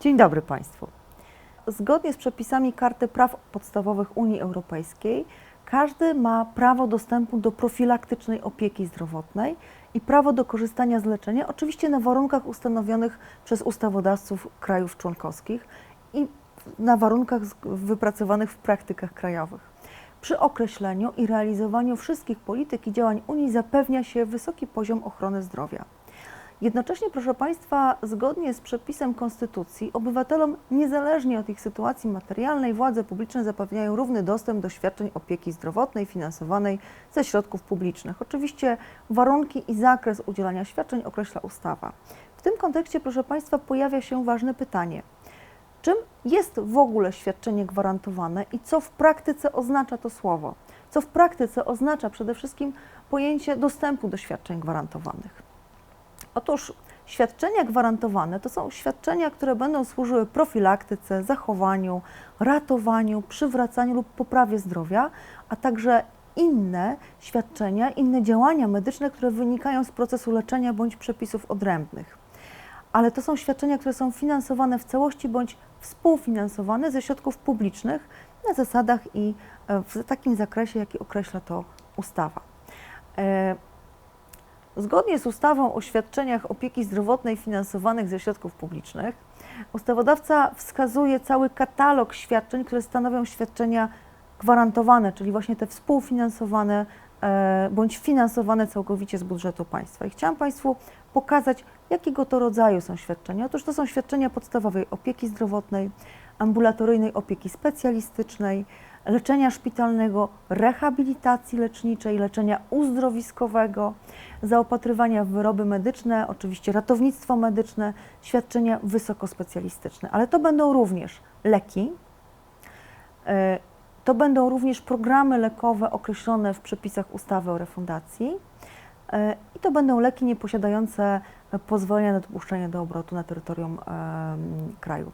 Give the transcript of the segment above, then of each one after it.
Dzień dobry Państwu. Zgodnie z przepisami Karty Praw Podstawowych Unii Europejskiej, każdy ma prawo dostępu do profilaktycznej opieki zdrowotnej i prawo do korzystania z leczenia, oczywiście na warunkach ustanowionych przez ustawodawców krajów członkowskich i na warunkach wypracowanych w praktykach krajowych. Przy określeniu i realizowaniu wszystkich polityk i działań Unii zapewnia się wysoki poziom ochrony zdrowia. Jednocześnie, proszę Państwa, zgodnie z przepisem Konstytucji, obywatelom, niezależnie od ich sytuacji materialnej, władze publiczne zapewniają równy dostęp do świadczeń opieki zdrowotnej finansowanej ze środków publicznych. Oczywiście warunki i zakres udzielania świadczeń określa ustawa. W tym kontekście, proszę Państwa, pojawia się ważne pytanie. Czym jest w ogóle świadczenie gwarantowane i co w praktyce oznacza to słowo? Co w praktyce oznacza przede wszystkim pojęcie dostępu do świadczeń gwarantowanych? Otóż świadczenia gwarantowane to są świadczenia, które będą służyły profilaktyce, zachowaniu, ratowaniu, przywracaniu lub poprawie zdrowia, a także inne świadczenia, inne działania medyczne, które wynikają z procesu leczenia bądź przepisów odrębnych. Ale to są świadczenia, które są finansowane w całości bądź współfinansowane ze środków publicznych na zasadach i e, w takim zakresie, jaki określa to ustawa. Zgodnie z ustawą o świadczeniach opieki zdrowotnej finansowanych ze środków publicznych, ustawodawca wskazuje cały katalog świadczeń, które stanowią świadczenia gwarantowane, czyli właśnie te współfinansowane e, bądź finansowane całkowicie z budżetu państwa. I chciałam Państwu pokazać, jakiego to rodzaju są świadczenia. Otóż to są świadczenia podstawowej opieki zdrowotnej, ambulatoryjnej opieki specjalistycznej, leczenia szpitalnego, rehabilitacji leczniczej, leczenia uzdrowiskowego, zaopatrywania w wyroby medyczne, oczywiście ratownictwo medyczne, świadczenia wysokospecjalistyczne. Ale to będą również leki, e, to będą również programy lekowe określone w przepisach ustawy o refundacji e, i to będą leki nieposiadające pozwolenia na dopuszczenie do obrotu na terytorium kraju.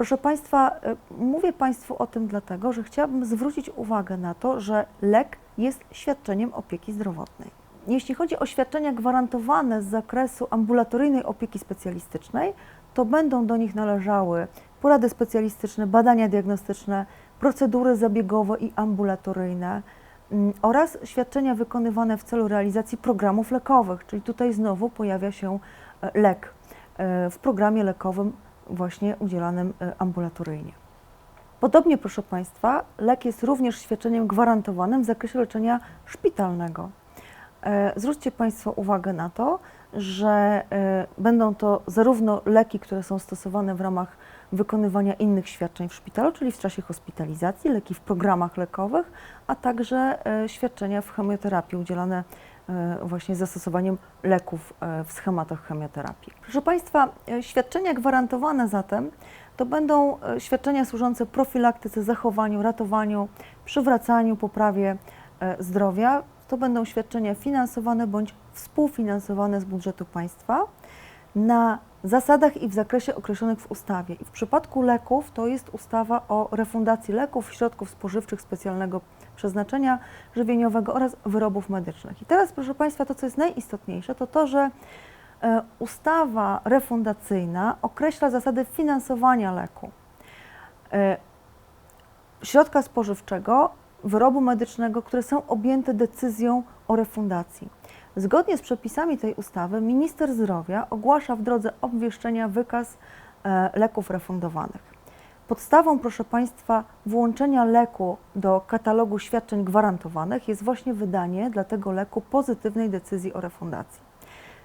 Proszę Państwa, e, mówię Państwu o tym dlatego, że chciałabym zwrócić uwagę na to, że lek jest świadczeniem opieki zdrowotnej. Jeśli chodzi o świadczenia gwarantowane z zakresu ambulatoryjnej opieki specjalistycznej, to będą do nich należały porady specjalistyczne, badania diagnostyczne, procedury zabiegowe i ambulatoryjne mm, oraz świadczenia wykonywane w celu realizacji programów lekowych, czyli tutaj znowu pojawia się e, lek e, w programie lekowym właśnie udzielanym e, ambulatoryjnie. Podobnie, proszę Państwa, lek jest również świadczeniem gwarantowanym w zakresie leczenia szpitalnego. E, Zwróćcie Państwo uwagę na to, że e, będą to zarówno leki, które są stosowane w ramach wykonywania innych świadczeń w szpitalu, czyli w czasie hospitalizacji, leki w programach lekowych, a także e, świadczenia w chemioterapii udzielane właśnie z zastosowaniem leków e, w schematach chemioterapii. Proszę Państwa, e, świadczenia gwarantowane zatem to będą e, świadczenia służące profilaktyce, zachowaniu, ratowaniu, przywracaniu, poprawie e, zdrowia. To będą świadczenia finansowane bądź współfinansowane z budżetu państwa na zasadach i w zakresie określonych w ustawie. W przypadku leków to jest ustawa o refundacji leków, środków spożywczych specjalnego przeznaczenia żywieniowego oraz wyrobów medycznych. I teraz, proszę Państwa, to co jest najistotniejsze, to to, że e, ustawa refundacyjna określa zasady finansowania leku. E, środka spożywczego, wyrobu medycznego, które są objęte decyzją o refundacji. Zgodnie z przepisami tej ustawy minister zdrowia ogłasza w drodze obwieszczenia wykaz e, leków refundowanych. Podstawą, proszę Państwa, włączenia leku do katalogu świadczeń gwarantowanych jest właśnie wydanie dla tego leku pozytywnej decyzji o refundacji.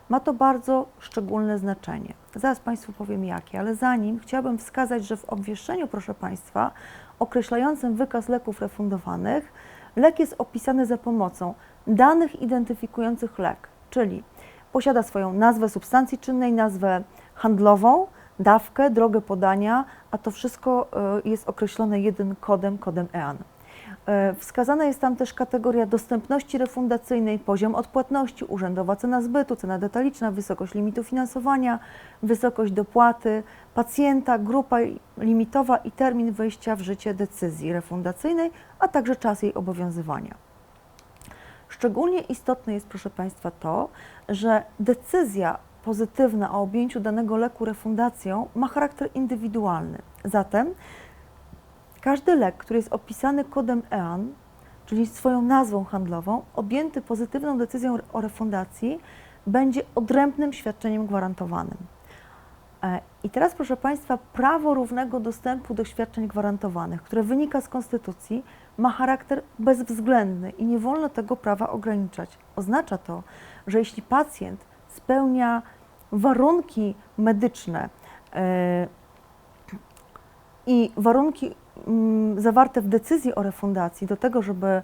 Ma to bardzo szczególne znaczenie. Zaraz Państwu powiem jakie, ale zanim chciałabym wskazać, że w obwieszczeniu, proszę Państwa, określającym wykaz leków refundowanych, lek jest opisany za pomocą danych identyfikujących lek, czyli posiada swoją nazwę substancji czynnej, nazwę handlową, dawkę, drogę podania, a to wszystko e, jest określone jednym kodem, kodem EAN. E, Wskazana jest tam też kategoria dostępności refundacyjnej, poziom odpłatności, urzędowa cena zbytu, cena detaliczna, wysokość limitu finansowania, wysokość dopłaty pacjenta, grupa limitowa i termin wejścia w życie decyzji refundacyjnej, a także czas jej obowiązywania. Szczególnie istotne jest, proszę Państwa, to, że decyzja pozytywna o objęciu danego leku refundacją ma charakter indywidualny. Zatem każdy lek, który jest opisany kodem EAN, czyli swoją nazwą handlową, objęty pozytywną decyzją o refundacji, będzie odrębnym świadczeniem gwarantowanym. E, I teraz, proszę Państwa, prawo równego dostępu do świadczeń gwarantowanych, które wynika z Konstytucji, ma charakter bezwzględny i nie wolno tego prawa ograniczać. Oznacza to, że jeśli pacjent spełnia warunki medyczne e, i warunki mm, zawarte w decyzji o refundacji do tego, żeby e,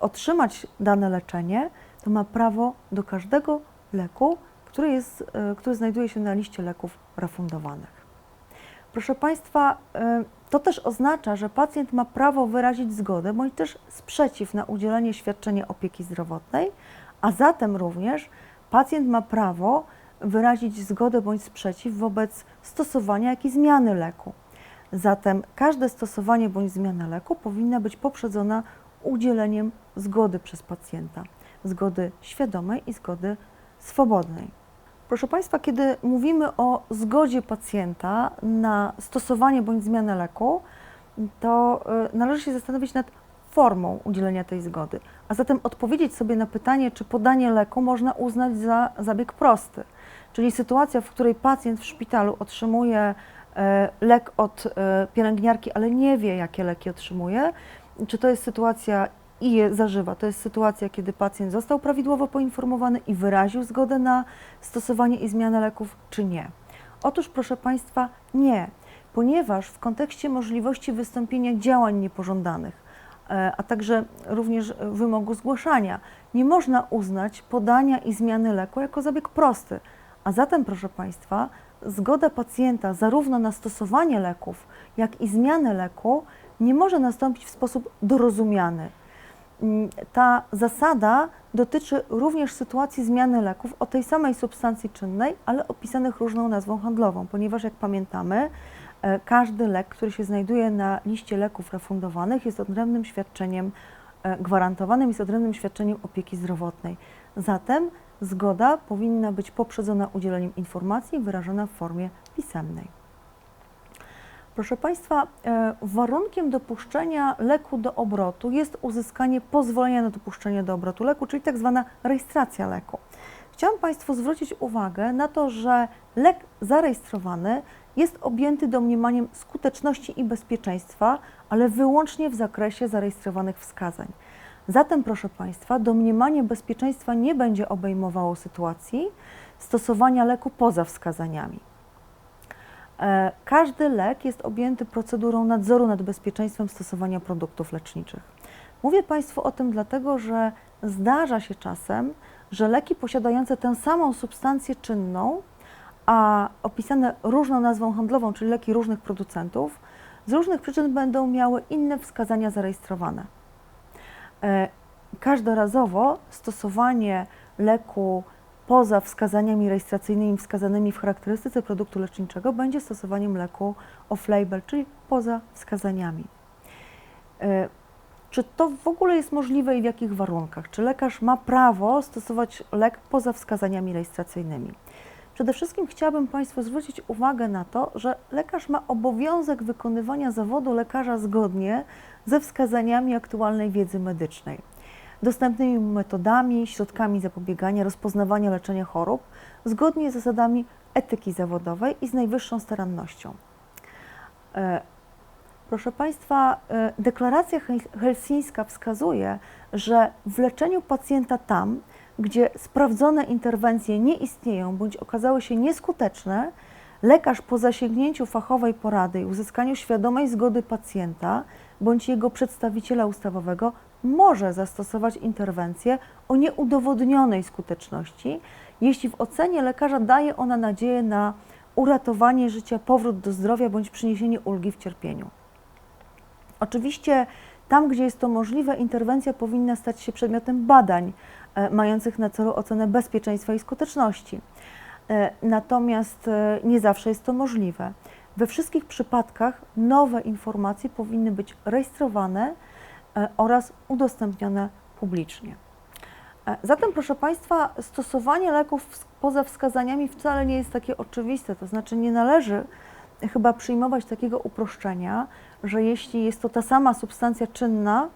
otrzymać dane leczenie, to ma prawo do każdego leku, który, jest, e, który znajduje się na liście leków refundowanych. Proszę Państwa, e, to też oznacza, że pacjent ma prawo wyrazić zgodę bądź też sprzeciw na udzielenie świadczenia opieki zdrowotnej, a zatem również pacjent ma prawo wyrazić zgodę bądź sprzeciw wobec stosowania jak i zmiany leku. Zatem każde stosowanie bądź zmiana leku powinna być poprzedzona udzieleniem zgody przez pacjenta, zgody świadomej i zgody swobodnej. Proszę Państwa, kiedy mówimy o zgodzie pacjenta na stosowanie bądź zmianę leku, to y, należy się zastanowić nad formą udzielenia tej zgody, a zatem odpowiedzieć sobie na pytanie, czy podanie leku można uznać za zabieg prosty, czyli sytuacja, w której pacjent w szpitalu otrzymuje e, lek od e, pielęgniarki, ale nie wie, jakie leki otrzymuje, czy to jest sytuacja i je zażywa. To jest sytuacja, kiedy pacjent został prawidłowo poinformowany i wyraził zgodę na stosowanie i zmianę leków, czy nie. Otóż, proszę Państwa, nie, ponieważ w kontekście możliwości wystąpienia działań niepożądanych, e, a także również wymogu zgłaszania, nie można uznać podania i zmiany leku jako zabieg prosty. A zatem, proszę Państwa, zgoda pacjenta zarówno na stosowanie leków, jak i zmianę leku nie może nastąpić w sposób dorozumiany. Ta zasada dotyczy również sytuacji zmiany leków o tej samej substancji czynnej, ale opisanych różną nazwą handlową, ponieważ jak pamiętamy, e, każdy lek, który się znajduje na liście leków refundowanych, jest odrębnym świadczeniem e, gwarantowanym, jest odrębnym świadczeniem opieki zdrowotnej. Zatem zgoda powinna być poprzedzona udzieleniem informacji wyrażona w formie pisemnej. Proszę Państwa, e, warunkiem dopuszczenia leku do obrotu jest uzyskanie pozwolenia na dopuszczenie do obrotu leku, czyli tak zwana rejestracja leku. Chciałam Państwu zwrócić uwagę na to, że lek zarejestrowany jest objęty domniemaniem skuteczności i bezpieczeństwa, ale wyłącznie w zakresie zarejestrowanych wskazań. Zatem, proszę Państwa, domniemanie bezpieczeństwa nie będzie obejmowało sytuacji stosowania leku poza wskazaniami. E, Każdy lek jest objęty procedurą nadzoru nad bezpieczeństwem stosowania produktów leczniczych. Mówię Państwu o tym dlatego, że zdarza się czasem, że leki posiadające tę samą substancję czynną, a opisane różną nazwą handlową, czyli leki różnych producentów, z różnych przyczyn będą miały inne wskazania zarejestrowane. E, Każdorazowo stosowanie leku poza wskazaniami rejestracyjnymi wskazanymi w charakterystyce produktu leczniczego będzie stosowaniem leku off-label, czyli poza wskazaniami. E, Czy to w ogóle jest możliwe i w jakich warunkach? Czy lekarz ma prawo stosować lek poza wskazaniami rejestracyjnymi? Przede wszystkim chciałabym Państwu zwrócić uwagę na to, że lekarz ma obowiązek wykonywania zawodu lekarza zgodnie ze wskazaniami aktualnej wiedzy medycznej dostępnymi metodami, środkami zapobiegania, rozpoznawania, leczenia chorób, zgodnie z zasadami etyki zawodowej i z najwyższą starannością. E, Proszę Państwa, e, deklaracja hel- helsińska wskazuje, że w leczeniu pacjenta tam, gdzie sprawdzone interwencje nie istnieją bądź okazały się nieskuteczne, lekarz po zasięgnięciu fachowej porady i uzyskaniu świadomej zgody pacjenta bądź jego przedstawiciela ustawowego może zastosować interwencję o nieudowodnionej skuteczności, jeśli w ocenie lekarza daje ona nadzieję na uratowanie życia, powrót do zdrowia bądź przyniesienie ulgi w cierpieniu. Oczywiście tam, gdzie jest to możliwe, interwencja powinna stać się przedmiotem badań e, mających na celu ocenę bezpieczeństwa i skuteczności. E, Natomiast e, nie zawsze jest to możliwe. We wszystkich przypadkach nowe informacje powinny być rejestrowane oraz udostępnione publicznie. E, Zatem, proszę Państwa, stosowanie leków poza wskazaniami wcale nie jest takie oczywiste. To znaczy, nie należy chyba przyjmować takiego uproszczenia, że jeśli jest to ta sama substancja czynna,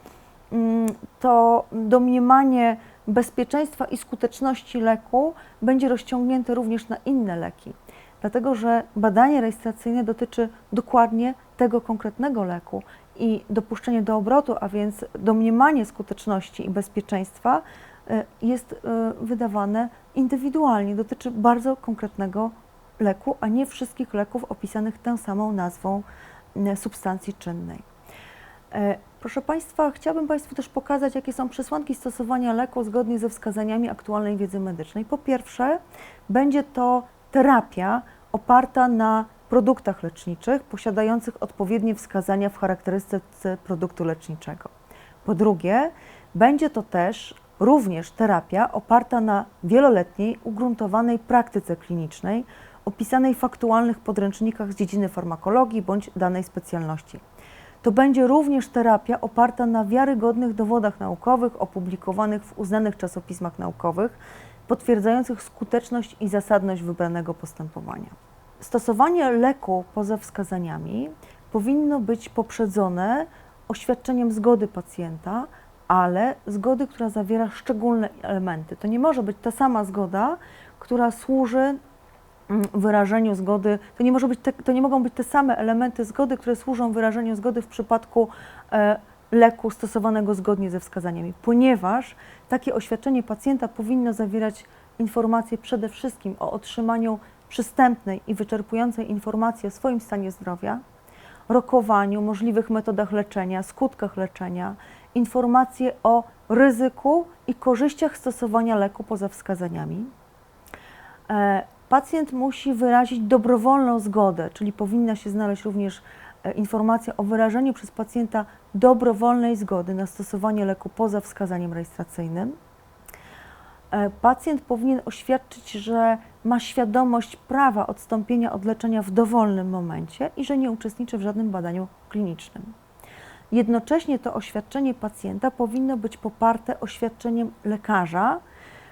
mm, to domniemanie bezpieczeństwa i skuteczności leku będzie rozciągnięte również na inne leki. Dlatego, że badanie rejestracyjne dotyczy dokładnie tego konkretnego leku i dopuszczenie do obrotu, a więc domniemanie skuteczności i bezpieczeństwa y, jest y, wydawane indywidualnie, dotyczy bardzo konkretnego leku, a nie wszystkich leków opisanych tą samą nazwą substancji czynnej. E, Proszę Państwa, chciałabym Państwu też pokazać, jakie są przesłanki stosowania leku zgodnie ze wskazaniami aktualnej wiedzy medycznej. Po pierwsze, będzie to terapia oparta na produktach leczniczych posiadających odpowiednie wskazania w charakterystyce produktu leczniczego. Po drugie, będzie to też również terapia oparta na wieloletniej, ugruntowanej praktyce klinicznej, opisanej w aktualnych podręcznikach z dziedziny farmakologii bądź danej specjalności. To będzie również terapia oparta na wiarygodnych dowodach naukowych opublikowanych w uznanych czasopismach naukowych, potwierdzających skuteczność i zasadność wybranego postępowania. Stosowanie leku poza wskazaniami powinno być poprzedzone oświadczeniem zgody pacjenta, ale zgody, która zawiera szczególne elementy. To nie może być ta sama zgoda, która służy mm, wyrażeniu zgody, to nie, może być te, to nie mogą być te same elementy zgody, które służą wyrażeniu zgody w przypadku e, leku stosowanego zgodnie ze wskazaniami, ponieważ takie oświadczenie pacjenta powinno zawierać informacje przede wszystkim o otrzymaniu przystępnej i wyczerpującej informacji o swoim stanie zdrowia, rokowaniu, możliwych metodach leczenia, skutkach leczenia, informacje o ryzyku i korzyściach stosowania leku poza wskazaniami. E, Pacjent musi wyrazić dobrowolną zgodę, czyli powinna się znaleźć również e, informacja o wyrażeniu przez pacjenta dobrowolnej zgody na stosowanie leku poza wskazaniem rejestracyjnym. E, Pacjent powinien oświadczyć, że ma świadomość prawa odstąpienia od leczenia w dowolnym momencie i że nie uczestniczy w żadnym badaniu klinicznym. Jednocześnie to oświadczenie pacjenta powinno być poparte oświadczeniem lekarza,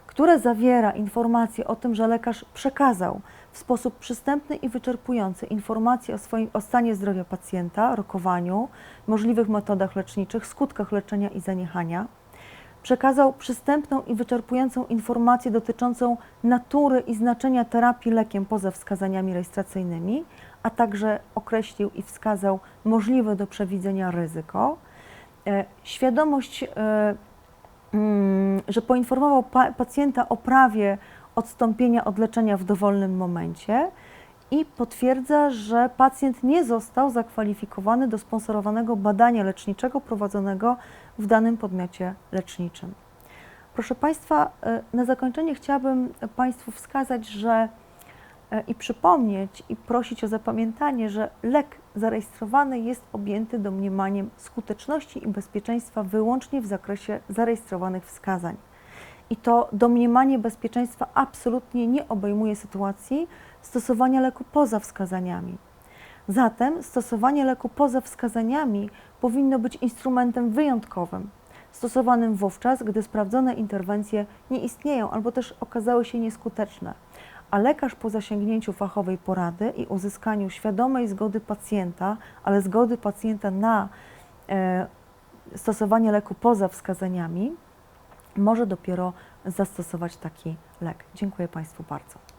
które zawiera informacje o tym, że lekarz przekazał w sposób przystępny i wyczerpujący informacje o, swoim, o stanie zdrowia pacjenta, rokowaniu, możliwych metodach leczniczych, skutkach leczenia i zaniechania. Przekazał przystępną i wyczerpującą informację dotyczącą natury i znaczenia terapii lekiem poza wskazaniami rejestracyjnymi, a także określił i wskazał możliwe do przewidzenia ryzyko. E, Świadomość e, mm, że poinformował pa pacjenta o prawie odstąpienia od leczenia w dowolnym momencie i potwierdza, że pacjent nie został zakwalifikowany do sponsorowanego badania leczniczego prowadzonego w danym podmiocie leczniczym. Proszę Państwa, e, na zakończenie chciałabym Państwu wskazać, że e, i przypomnieć i prosić o zapamiętanie, że lek zarejestrowany jest objęty domniemaniem skuteczności i bezpieczeństwa wyłącznie w zakresie zarejestrowanych wskazań. I to domniemanie bezpieczeństwa absolutnie nie obejmuje sytuacji stosowania leku poza wskazaniami. Zatem stosowanie leku poza wskazaniami powinno być instrumentem wyjątkowym, stosowanym wówczas, gdy sprawdzone interwencje nie istnieją albo też okazały się nieskuteczne a lekarz po zasięgnięciu fachowej porady i uzyskaniu świadomej zgody pacjenta, ale zgody pacjenta na e, stosowanie leku poza wskazaniami, może dopiero zastosować taki lek. Dziękuję Państwu bardzo.